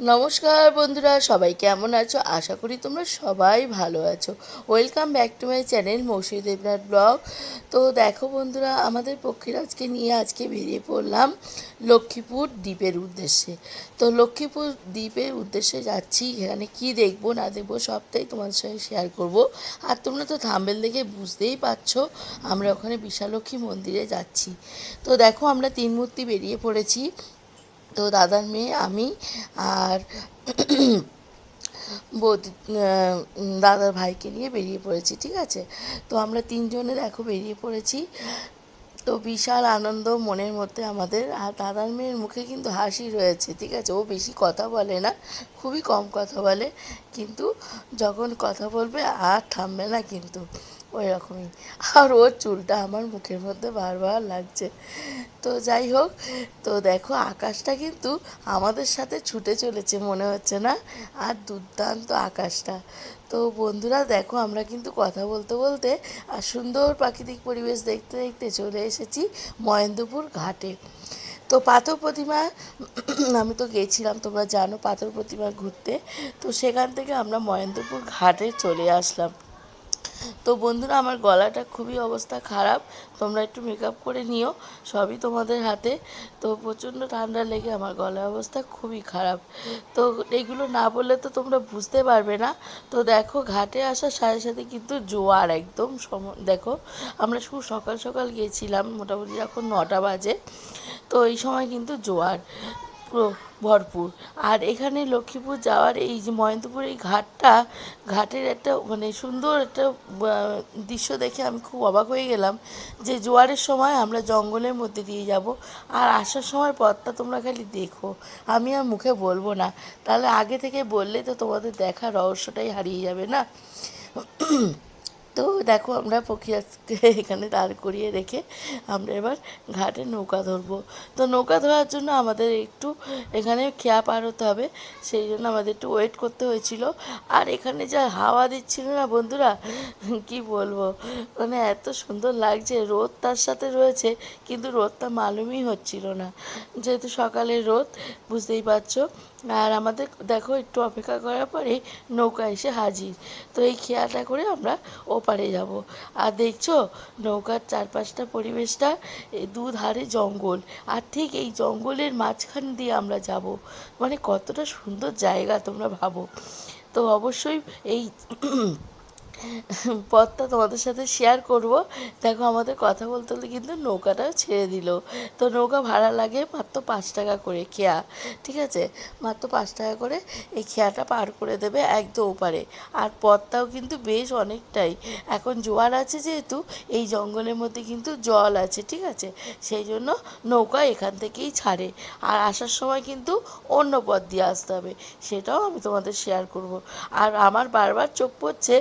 নমস্কার বন্ধুরা, সবাই কেমন আছো? আশা করি তোমরা সবাই ভালো আছো। Welcome back to my channel Mousumi Debnath vlog. তো দেখো বন্ধুরা, আমাদের পক্ষীরাজকে নিয়ে আজকে বেরিয়ে পড়লাম লক্ষ্মীপুর দ্বীপের উদ্দেশ্যে। তো লক্ষ্মীপুর দ্বীপের উদ্দেশ্যে যাচ্ছি, এখানে কি দেখব, না দেখব, সবটাই তোমাদের সঙ্গে শেয়ার করব। আর তোমরা তো থাম্বেল দেখে বুঝতেই পারছ, আমরা ওখানে বিশালক্ষী মন্দিরে যাচ্ছি। তো দেখো, আমরা তিন মূর্তি বেরিয়ে পড়েছি। তো দাদার মেয়ে আমি আর বৌদি দাদার ভাইকে নিয়ে বেরিয়ে পড়েছি, ঠিক আছে? তো আমরা তিনজনে দেখো বেরিয়ে পড়েছি। তো বিশাল আনন্দ মনের মধ্যে আমাদের। আর দাদার মেয়ের মুখে কিন্তু হাসি রয়েছে, ঠিক আছে? ও বেশি কথা বলে না, খুবই কম কথা বলে। কিন্তু যখন কথা বলবে, আর থামবে না কিন্তু। ওই রকমই। আর ওর চুলটা আমার মুখের মধ্যে বারবার লাগছে। তো যাই হোক, তো দেখো আকাশটা কিন্তু আমাদের সাথে ছুটে চলেছে মনে হচ্ছে না? আর দুর্দান্ত আকাশটা। তো বন্ধুরা দেখো আমরা কিন্তু কথা বলতে বলতে আর সুন্দর প্রাকৃতিক পরিবেশ দেখতে দেখতে চলে এসেছি মহেন্দ্রপুর ঘাটে। তো পাথর প্রতিমা, আমি তো গেছিলাম, তোমরা জানো পাথর প্রতিমা ঘুরতে। তো সেখান থেকে আমরা মহেন্দ্রপুর ঘাটে চলে আসলাম। তো বন্ধুরা, আমার গলাটা খুবই অবস্থা খারাপ। তোমরা একটু মেকআপ করে নিও, সবই তোমাদের হাতে। তো প্রচণ্ড ঠান্ডা লেগে আমার গলার অবস্থা খুবই খারাপ। তো এগুলো না বললে তো তোমরা বুঝতে পারবে না। তো দেখো, ঘাটে আসার সাথে সাথে কিন্তু জোয়ার একদম সম, দেখো, আমরা শুধু সকাল সকাল গিয়েছিলাম মোটামুটি এখন নটা বাজে। তো এই সময় কিন্তু জোয়ার। ভরপুর। আর এখানে লক্ষ্মীপুর যাওয়ার এই যে মহেন্দ্রপুর, এই ঘাটটা, ঘাটের একটা মানে সুন্দর একটা দৃশ্য দেখে আমি খুব অবাক হয়ে গেলাম যে জোয়ারের সময় আমরা জঙ্গলের মধ্যে দিয়ে যাব আর আসার সময় পথটা তোমরা খালি দেখো। আমি আর মুখে বলব না। তাহলে আগে থেকে বললে তো তোমাদের দেখার রহস্যটাই হারিয়ে যাবে না? তো দেখো আমরা পক্ষীরাজকে এখানে দাঁড় করিয়ে রেখে আমরা এবার ঘাটে নৌকা ধরবো। তো নৌকা ধরার জন্য আমাদের একটু এখানে খেয়া পার হতে হবে, সেই জন্য আমাদের একটু ওয়েট করতে হয়েছিল। আর এখানে যা হাওয়া দিচ্ছিল না বন্ধুরা, কি বলব? মানে এত সুন্দর লাগছে, রোদ তার সাথে রয়েছে, কিন্তু রোদটা মালুমই হচ্ছিল না। যেহেতু সকালে রোদ, বুঝতেই পারছ? আর আমাদের দেখো একটু অপেক্ষা করার পরে নৌকা এসে হাজির। তো এই খেয়ালটা করে আমরা ওপারে যাব। আর দেখছ, নৌকার চারপাশটা, পরিবেশটা দুধারে জঙ্গল। আর ঠিক এই জঙ্গলের মাঝখান দিয়ে আমরা যাব। মানে কতটা সুন্দর জায়গা তোমরা ভাবো। তো অবশ্যই এই পথটা তোমাদের সাথে শেয়ার করব। দেখো, আমাদের কথা বলতে বলতে কিন্তু নৌকাটাও ছেড়ে দিল। তো নৌকা ভাড়া লাগে মাত্র পাঁচ টাকা করে খেয়া, ঠিক আছে? মাত্র পাঁচ টাকা করে এই খেয়াটা পার করে দেবে একদম ওপারে। আর পথটাও কিন্তু বেশ অনেকটাই। এখন জোয়ার আছে যেহেতু, এই জঙ্গলের মধ্যে কিন্তু জল আছে, ঠিক আছে? সেই জন্য নৌকা এখান থেকেই ছাড়ে। আর আসার সময় কিন্তু অন্য পথ দিয়ে আসতে হবে। সেটাও আমি তোমাদের শেয়ার করব। আর আমার বারবার চোখ পড়ছে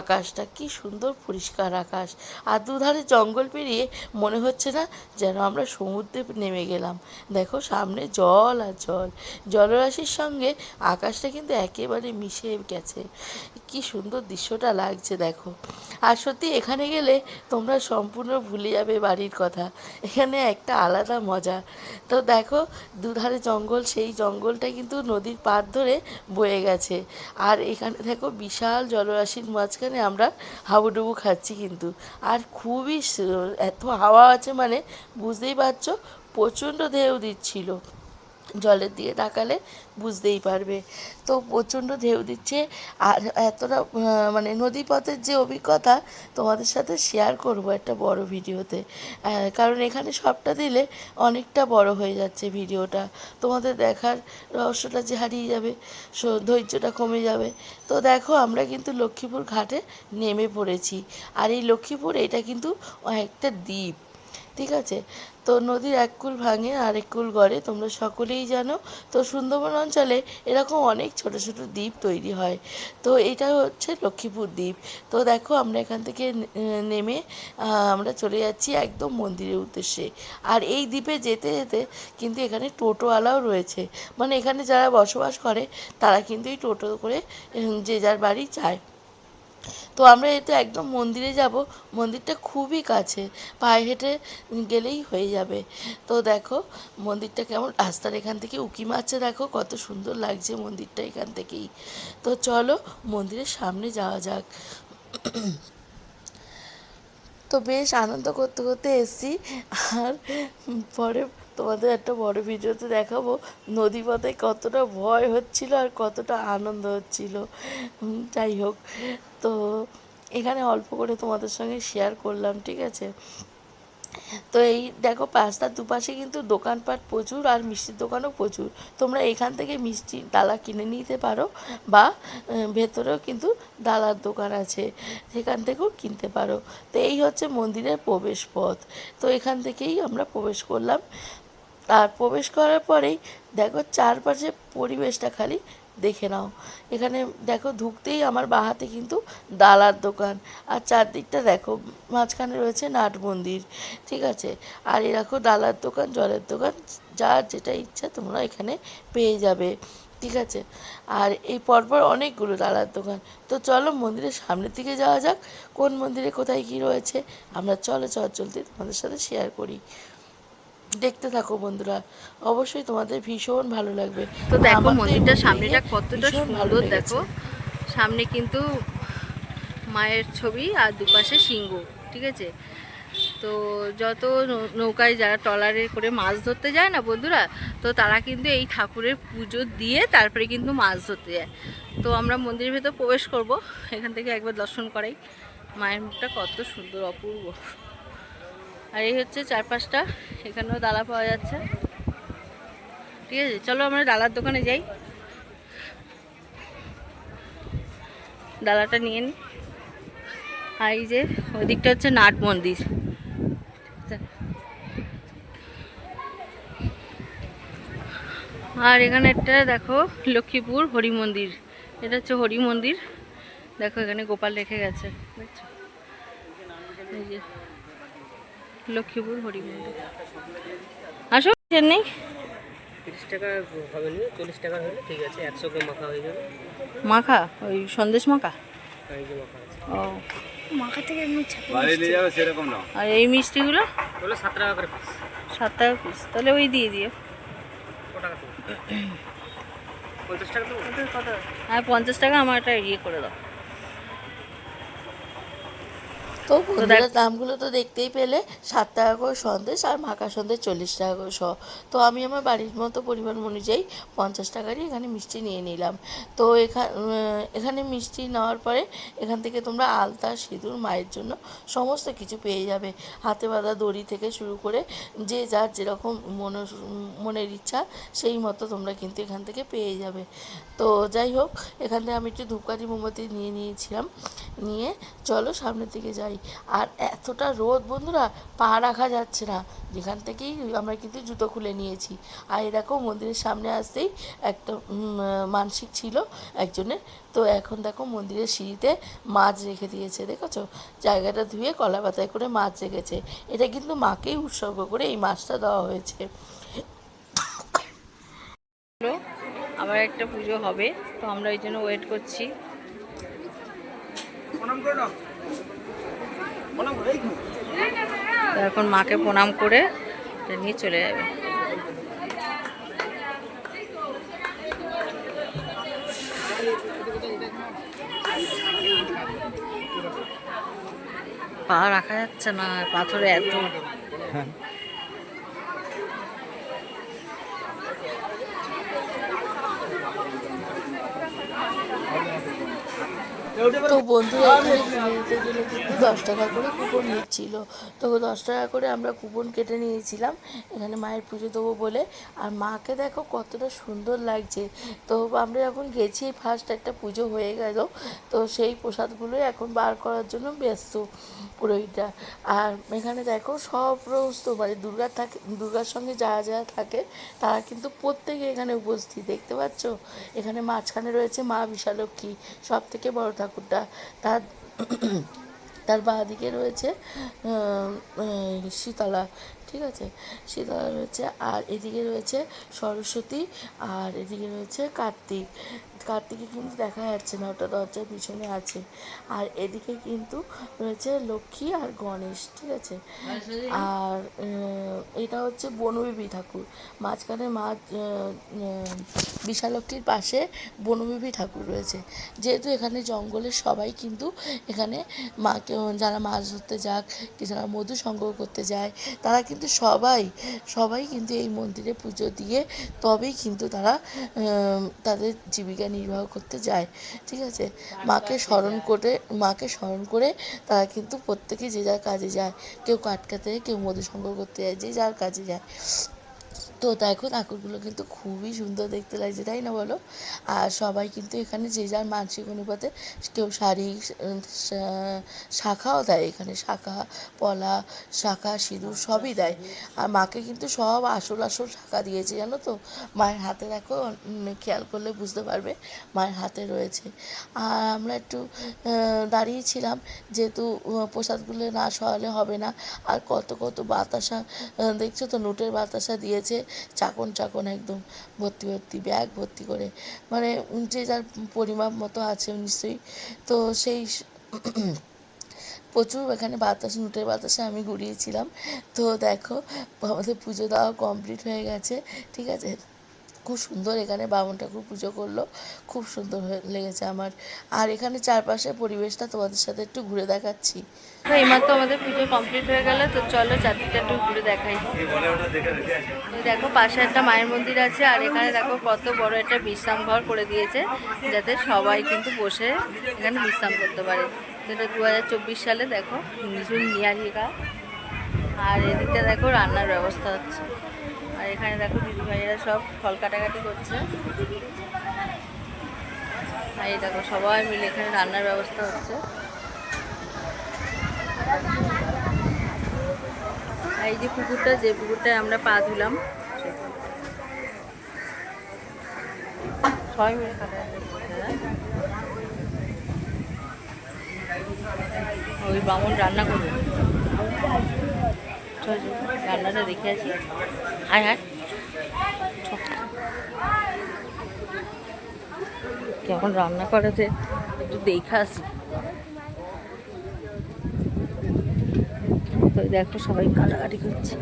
আকাশটা কি সুন্দর পরিষ্কার আকাশ। আর দুধারে জঙ্গল পেরিয়ে মনে হচ্ছে না যেন আমরা সমুদ্রে নেমে গেলাম। দেখো সামনে জল আর জল। জলরাশির সঙ্গে আকাশটা কিন্তু একেবারে মিশে গেছে। কি সুন্দর দৃশ্যটা লাগছে, দেখো। আর সত্যি এখানে গেলে তোমরা সম্পূর্ণ ভুলে যাবে বাড়ির কথা। এখানে একটা আলাদা মজা। তো দেখো দুধারে জঙ্গল, সেই জঙ্গলটা কিন্তু নদীর পাড় ধরে বয়ে গেছে। আর এখানে দেখো বিশাল জলরাশির মাঝখানে আমরা হাবুডুবু খাচ্ছি কিন্তু। আর খুবই এত হাওয়া আছে মানে বুঝতেই পারছ, প্রচণ্ড ঢেউ দিচ্ছিল। জলের দিকে তাকালে বুঝতেই পারবে। তো প্রচণ্ড ঢেউ দিচ্ছে। আর এতটা মানে নদীপথের যে অভিজ্ঞতা তোমাদের সাথে শেয়ার করব একটা বড় ভিডিওতে। কারণ এখানে সবটা দিলে অনেকটা বড় হয়ে যাচ্ছে ভিডিওটা। তোমাদের দেখার রহস্যটা যে হারিয়ে যাবে ধৈর্যটা কমে যাবে। তো দেখো, আমরা কিন্তু লক্ষ্মীপুর ঘাটে নেমে পড়েছি। আর এই লক্ষ্মীপুর, এটা কিন্তু একটা দ্বীপ। ঠিক আছে? তো নদীর এক কুল ভাঙে আর এক কুল গড়ে, তোমরা সকলেই জানো। তো সুন্দরবন অঞ্চলে এরকম অনেক ছোট ছোট দ্বীপ তৈরি হয়। তো এটা হচ্ছে লক্ষ্মীপুর দ্বীপ। তো দেখো, আমরা এখান থেকে নেমে আমরা চলে যাচ্ছি একদম মন্দিরের উদ্দেশ্যে। আর এই দ্বীপে যেতে যেতে কিন্তু এখানে টোটোওয়ালাও রয়েছে। মানে এখানে যারা বসবাস করে, তারা কিন্তু এই টোটো করে যে যার বাড়ি যায়। তো আমরা এই তো একদম মন্দিরে যাব। মন্দিরটা খুবই কাছে। পায়ে হেঁটে গেলেই হয়ে যাবে। তো দেখো, মন্দিরটা কেমন? রাস্তার এখান থেকে উকি মারছে দেখো, কত সুন্দর লাগছে মন্দিরটা এখান থেকেই। তো চলো মন্দিরের সামনে যাওয়া যাক। তো বেশ আনন্দ করতে করতে এসছি। আর পরে তোমাদের একটা বড় ভিডিওতে দেখাবো নদীপথে কতটা ভয় হচ্ছিল আর কতটা আনন্দ হচ্ছিল। যাই হোক, তো এখানে অল্প করে তোমাদের সঙ্গে শেয়ার করলাম, ঠিক আছে? তো এই দেখো রাস্তার দুপাশে কিন্তু দোকানপাট প্রচুর আর মিষ্টির দোকানও প্রচুর। তোমরা এখান থেকে মিষ্টি ডালা কিনে নিতে পারো বা ভেতরেও কিন্তু ডালার দোকান আছে, সেখান থেকেও কিনতে পারো। তো এই হচ্ছে মন্দিরের প্রবেশ পথ তো এখান থেকেই আমরা প্রবেশ করলাম। আর প্রবেশ করার পরেই দেখো চারপাশে পরিবেশটা খালি দেখে নাও। এখানে দেখো ঢুকতেই আমার বাহাতে কিন্তু ডালার দোকান। আর চারদিকটা দেখো, মাঝখানে রয়েছে নাট মন্দির, ঠিক আছে? আর এ দেখো ডালার দোকান, জলের দোকান, যার যেটা ইচ্ছা তোমরা এখানে পেয়ে যাবে, ঠিক আছে? আর এই পরপর অনেকগুলো ডালার দোকান। তো চলো মন্দিরের সামনের দিকে যাওয়া যাক, কোন মন্দিরে কোথায় কী রয়েছে? আমরা চলো চল চলতে তোমাদের সাথে শেয়ার করি। দেখতে থাকো বন্ধুরা। অবশ্যই তোমাদের ভীষণ ভালো লাগবে। তো দেখো আমার তো এই মন্দিরটার মন্দিরে সামনেটা কতটা সুন্দর দেখো। সামনে কিন্তু মায়ের ছবি আর দুপাশে সিংহ ঠিক আছে? তো যত নৌকায় যারা ট্রলারে করে মাছ ধরতে যায় না বন্ধুরা তো তারা কিন্তু এই ঠাকুরের পুজো দিয়ে তারপরে কিন্তু মাছ ধরতে যায়। তো আমরা মন্দিরের ভেতর প্রবেশ করব। এখান থেকে একবার দর্শন করাই। মায়ের মুখটা কত সুন্দর অপূর্ব। আর এই হচ্ছে চারপাশটা, এখানেও ডালা পাওয়া যাচ্ছে। ঠিক আছে, চলো আমরা ডালার দোকানে যাই। ডালাটা নিয়ে নিই আর এই যে ওদিকটা হচ্ছে নাট মন্দির। আর এখানে একটা দেখো, লক্ষ্মীপুর হরি মন্দির। এটা হচ্ছে হরি মন্দির। দেখো এখানে গোপাল রেখে গেছে দেখছ এই যে লক্ষ্মীপুর হরি মন্দির আসো নেই তিরিশ টাকা হবে না চল্লিশ টাকা হলে ঠিক আছে একশো গ্রাম মাখা হয়ে যাবে। মাখা? ওই সন্দেশ মাখা? আর এই যে মাখা আছে। ও। যাবে সেরকম না। আর এই মিষ্টিগুলো? সাত টাকা করে পিস সাত টাকা পিস তাহলে ওই দিয়ে দিও। পঞ্চাশ টাকা হ্যাঁ পঞ্চাশ টাকা আমার একটা ইয়ে করে দাও। তো বন্ধুরা দামগুলো তো দেখতেই পেলে। সাত টাকা করে সন্দেশ আর মাখা সন্দেশ চল্লিশ টাকা করে শ। তো আমি আমার বাড়ির মতো পরিমাণ অনুযায়ী পঞ্চাশ টাকারই এখানে মিষ্টি নিয়ে নিলাম। তো এখানে এখানে মিষ্টি নেওয়ার পরে এখান থেকে তোমরা আলতা সিঁদুর মায়ের জন্য সমস্ত কিছু পেয়ে যাবে। হাতে বাঁধা দড়ি থেকে শুরু করে যে যার যেরকম মনে মনের ইচ্ছা সেই মতো তোমরা কিন্তু এখান থেকে পেয়ে যাবে। তো যাই হোক এখান থেকে আমি একটু ধূপকাঠি মোমবাতি নিয়ে নিয়েছিলাম। নিয়ে চলো সামনের দিকে যাই। আর এতটা রোদ বন্ধুরা পা রাখা যাচ্ছে না। যেখান থেকেই আমরা কিন্তু জুতো খুলে নিয়েছি। আর এই দেখো মন্দিরের সামনে আসতেই একটা মানসিক ছিল একজনের। তো এখন দেখো মন্দিরের সিঁড়িতে মাছ রেখে দিয়েছে দেখেছ? জায়গাটা ধুয়ে কলা পাতায় করে মাছ রেখেছে। এটা কিন্তু মাকেই উৎসর্গ করে এই মাছটা দেওয়া হয়েছে। আবার একটা পুজো হবে তো আমরা এই জন্য ওয়েট করছি। তো এখন মাকে প্রণাম করে নিয়ে চলে যাবে। পা রাখা যাচ্ছে না পাথরে এত। তো বন্ধুরা গেলে কিন্তু দশ টাকা করে কুপন নিচ্ছিল। তো দশ টাকা করে আমরা কুপন কেটে নিয়েছিলাম, এখানে মায়ের পুজো দেবো বলে। আর মাকে দেখো কতটা সুন্দর লাগছে। তো আমরা যখন গেছি ফার্স্ট একটা পুজো হয়ে গেল। তো সেই প্রসাদগুলোই এখন বার করার জন্য ব্যস্ত পুরোহিতরা। আর এখানে দেখো সব সমস্ত মানে দুর্গা থাকে, দুর্গার সঙ্গে যারা যারা থাকে, তারা কিন্তু প্রত্যেকে এখানে উপস্থিত। দেখতে পাচ্ছ? এখানে মাঝখানে রয়েছে মা বিশালক্ষী। সব থেকে বড় ঠাকুরটা তার তার বাঁ দিকে রয়েছে শীতলা, ঠিক আছে? শীতলা রয়েছে, আর এদিকে রয়েছে সরস্বতী, আর এদিকে রয়েছে কার্তিক। কার্তিকে কিন্তু দেখা যাচ্ছে না, ওটা দরজার পিছনে আছে। আর এদিকে কিন্তু রয়েছে লক্ষ্মী আর গণেশ, ঠিক আছে? আর এটা হচ্ছে বনবিবি ঠাকুর। মাঝখানে মা বিশালক্ষীর পাশে বনবিবি ঠাকুর রয়েছে। যেহেতু এখানে জঙ্গলের সবাই কিন্তু এখানে মাকে যারা মাছ ধরতে যাক কি যারা মধু সংগ্রহ করতে যায় তারা কিন্তু সবাই সবাই কিন্তু এই মন্দিরে পুজো দিয়ে তবেই কিন্তু তারা তাদের জীবিকা নির্বাহ করতে যায়। ঠিক আছে? মাকে স্মরণ করে মাকে স্মরণ করে তারা কিন্তু প্রত্যেকে যে যার কাজে যায় কেউ কাটকাতে কেউ মধু সংগ্রহ করতে যায় যে যার কাজে যায়। তো দেখো ঠাকুরগুলো কিন্তু খুবই সুন্দর দেখতে লাগছে, তাই না বলো? আর সবাই কিন্তু এখানে যে যার মানসিক অনুপাতে কেউ শাড়ি শাখাও দেয়, এখানে শাখা, পলা, শাখা, সিঁদুর সবই দেয়। আর মাকে কিন্তু সব আসল আসল শাখা দিয়েছে, জানো তো? মায়ের হাতে দেখো খেয়াল করলে বুঝতে পারবে, মায়ের হাতে রয়েছে। আর আমরা একটু দাঁড়িয়েছিলাম, যেহেতু প্রসাদগুলো না সরালে হবে না। আর কত কত বাতাসা দেখছ তো, নোটের বাতাসা দিয়েছে। চাকন চাকন একদম ভর্তি ভর্তি, ব্যাগ ভর্তি করে। মানে যে যার পরিমাপ মতো আছে নিশ্চয়ই। তো সেই প্রচুর এখানে বাতাস নোটের বাতাসে আমি ঘুরিয়েছিলাম। তো দেখো, আমাদের পুজো দেওয়া কমপ্লিট হয়ে গেছে, ঠিক আছে? খুব সুন্দর এখানে বামন ঠাকুর পুজো করল। খুব সুন্দর হয়ে লেগেছে আমার। আর এখানে চারপাশের পরিবেশটা তোমাদের সাথে একটু ঘুরে দেখাচ্ছি। তো এইমাত্র আমাদের পুজো কমপ্লিট হয়ে গেল, তো চলো চারদিকটা একটু ঘুরে দেখাই। দেখো, পাশে একটা মায়ের মন্দির আছে, আর এখানে দেখো কত বড় একটা বিশ্রাম ঘর করে দিয়েছে, যাতে সবাই কিন্তু বসে এখানে বিশ্রাম করতে পারে। যেটা দু হাজার চব্বিশ সালে দেখো ভীষণ নিয়ারিকা আর এদিকটা দেখো, রান্নার ব্যবস্থা হচ্ছে। এখানে দেখো দিদিভাইয়েরা সব ফল কাটাকাটি করছে। আর এই দেখো সবাই মিলে এখানে রান্নার ব্যবস্থা হচ্ছে। এই যে পুকুরটা, যে পুকুরটায় আমরা পা ধুলাম, সবাই মিলে হ্যাঁ? ওই বামন রান্না করবে। রান্নাটা দেখে আছি আয় চল। কেমন রান্না করেছে একটু দেখে আসি। তো দেখো সবাই কাটাকাটি করছে।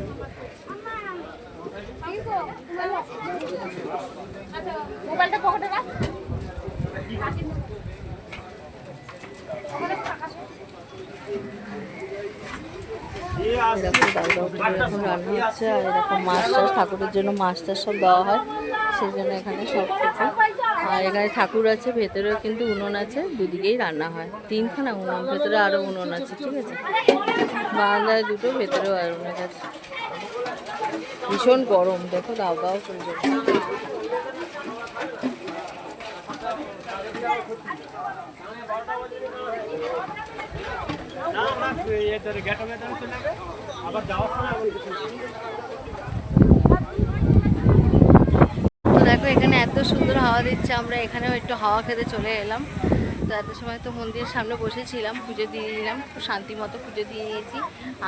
এরকম দাদা রান্না হচ্ছে আর এরকম মাছ টাছ ঠাকুরের জন্য মাছ টাছ সব দেওয়া হয়। সেই জন্য এখানে সব কিছু আর এখানে ঠাকুর আছে ভেতরেও কিন্তু উনুন আছে দুদিকেই রান্না হয় তিনখানা উনুন ভেতরে আরও উনুন আছে, ঠিক আছে। বারান্দায় দুটো, ভেতরেও আর উনুন আছে। ভীষণ গরম, দেখো দাও দাও করে দেখো এখানে এত সুন্দর হাওয়া দিচ্ছে আমরা এখানেও একটু হাওয়া খেতে চলে এলাম। তো এত সময় তো মন্দিরের সামনে বসেছিলাম পুজো দিয়ে দিলাম খুব শান্তি মতো পুজো দিয়ে নিয়েছি।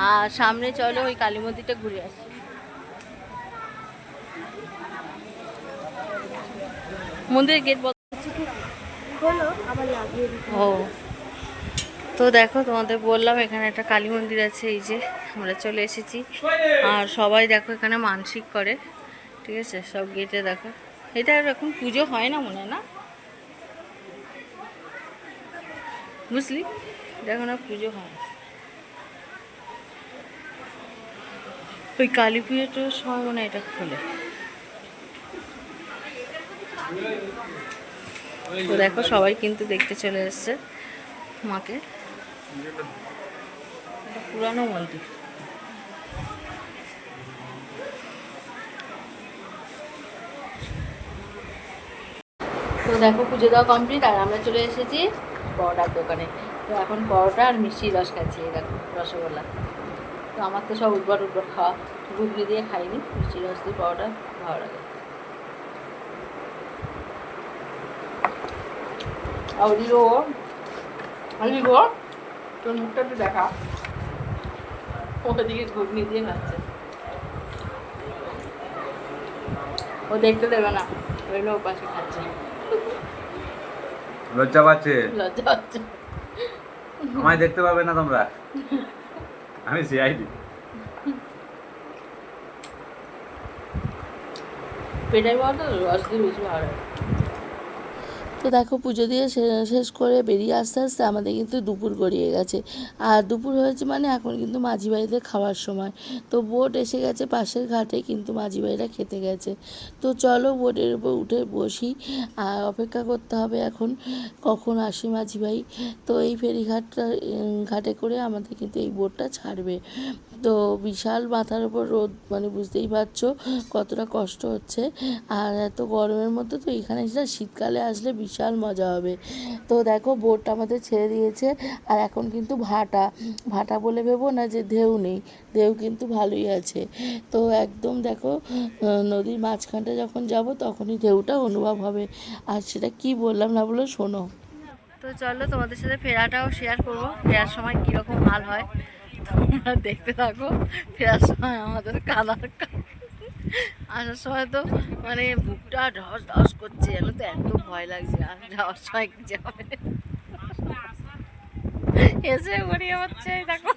আর সামনে চলো ওই কালী মন্দিরটা ঘুরে আসি। মন্দিরের গেট বন্ধ ও। তো দেখো, তোমাদের বললাম এখানে একটা কালী মন্দির আছে, এই যে আমরা চলে এসেছি। আর সবাই দেখো এখানে মানসিক করে, ঠিক আছে? সব গেটে দেখো। এটা এখন পুজো হয় না মনে না? বুঝলি দেখো না, পুজো হয় ওই কালী পুজোটার সময় মনে এটা খোলে। তো দেখো, সবাই কিন্তু দেখতে চলে এসছে মাকে। পুরানো তো দেখো পুজো দেওয়া কমপ্লিট আর আমরা চলে এসেছি পরোটার দোকানে। তো এখন পরোটা আর মিষ্টি রস খাচ্ছি দেখো, রসগোল্লা। তো আমার তো সব উদ্ভট উদ্ভট খাওয়া। ঘুগনি দিয়ে খাইনি, মিষ্টি রস দিয়ে পরোটা ভালো লাগে। আর লিগো তোর মুখটা একটু দেখা। ওদিকে ঘুগনি দিয়ে খাচ্ছে ও দেখতে দেবে না ওই ও পাশে খাচ্ছে। লজ্জা পাচ্ছে? লজ্জা হচ্ছে আমায় দেখতে পাবে না তোমরা? আমি সিআইডি পেটাই বলতো রস দিয়ে বেশি ভালো। তো দেখো পুজো দিয়ে শেষ করে বেরিয়ে আসতে আসতে আমাদের কিন্তু দুপুর গড়িয়ে গেছে। আর দুপুর হয়েছে মানে এখন কিন্তু মাঝি বাড়িতে খাওয়ার সময়। তো বোট এসে গেছে পাশের ঘাটে কিন্তু মাঝি বাড়িরা খেতে গেছে। তো চলো বোটের উপর উঠে বসি। আর অপেক্ষা করতে হবে এখন কখন আসি মাঝি ভাই তো এই ফেরিঘাটটা ঘাটে করে আমাদের কিন্তু এই বোটটা ছাড়বে। তো বিশাল মাথার উপর রোদ মানে বুঝতেই পারছ কতটা কষ্ট হচ্ছে। আর এত গরমের মধ্যে তো এখানে শীতকালে আসলে বিশাল মজা হবে। তো দেখো বোটটা আমাদের ছেড়ে দিয়েছে, আর এখন কিন্তু ভাটা। ভাটা বলে ভেবো না যে ঢেউ নেই, ঢেউ কিন্তু ভালোই আছে। তো একদম দেখো নদীর মাঝখানটা যখন যাব তখনই ঢেউটা অনুভব হবে। আর সেটা কি বললাম না বলে শোনো। তো চলো তোমাদের সাথে ফেরাটাও শেয়ার করব। ফেরার সময় কীরকম হাল হয় তোমরা দেখতে থাকো। ফেরার সময় আমাদের কাদার আসার সময় তো মানে বুকটা ঢস ঢস করছে জানো তো? এত ভয় লাগছে আর যাওয়ার সময় কি যাবে এসে গড়িয়ে হচ্ছে দেখো।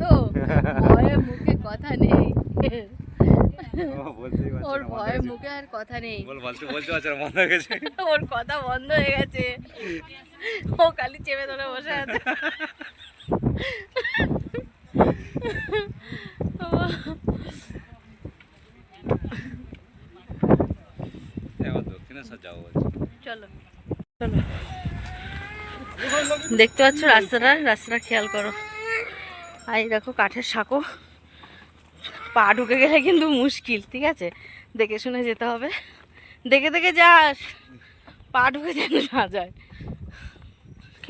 তো ভয়ে মুখে কথা নেই। ওর ভয়ে মুখে আর কথা নেই। বল বলতে বলতে পারছে বন্ধ হয়ে গেছে। ওর কথা বন্ধ হয়ে গেছে। ও খালি চেপে ধরে বসে আছে এবার দক্ষিণেশ্বর যাব বলছি চলো। দেখতে পাচ্ছ রাস্তাটা? রাস্তাটা খেয়াল করো। আর দেখো কাঠের সাঁকো। পা ঢুকে গেলে কিন্তু মুশকিল, ঠিক আছে? দেখে শুনে যেতে হবে। দেখে দেখে যাস। পা ঢুকে যেন না যায়।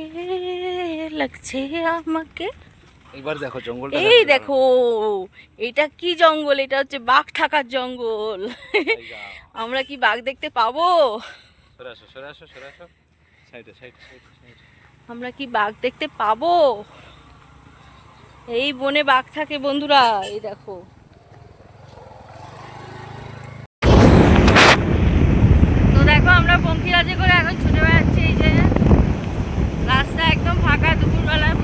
কে লাগছে আমাকে এবার দেখো জঙ্গলটা এই দেখো। এটা কি জঙ্গল? এটা হচ্ছে বাঘ থাকার জঙ্গল। আমরা কি বাঘ দেখতে পাবো? আমরা কি বাঘ দেখতে পাবো? এই বনে বাঘ থাকে বন্ধুরা এই দেখো। তো দেখো আমরা পঙ্খিরাজে করে এখন ছুটে বেড়াচ্ছি এই যে। একদম ফাঁকা দুপুরবেলায়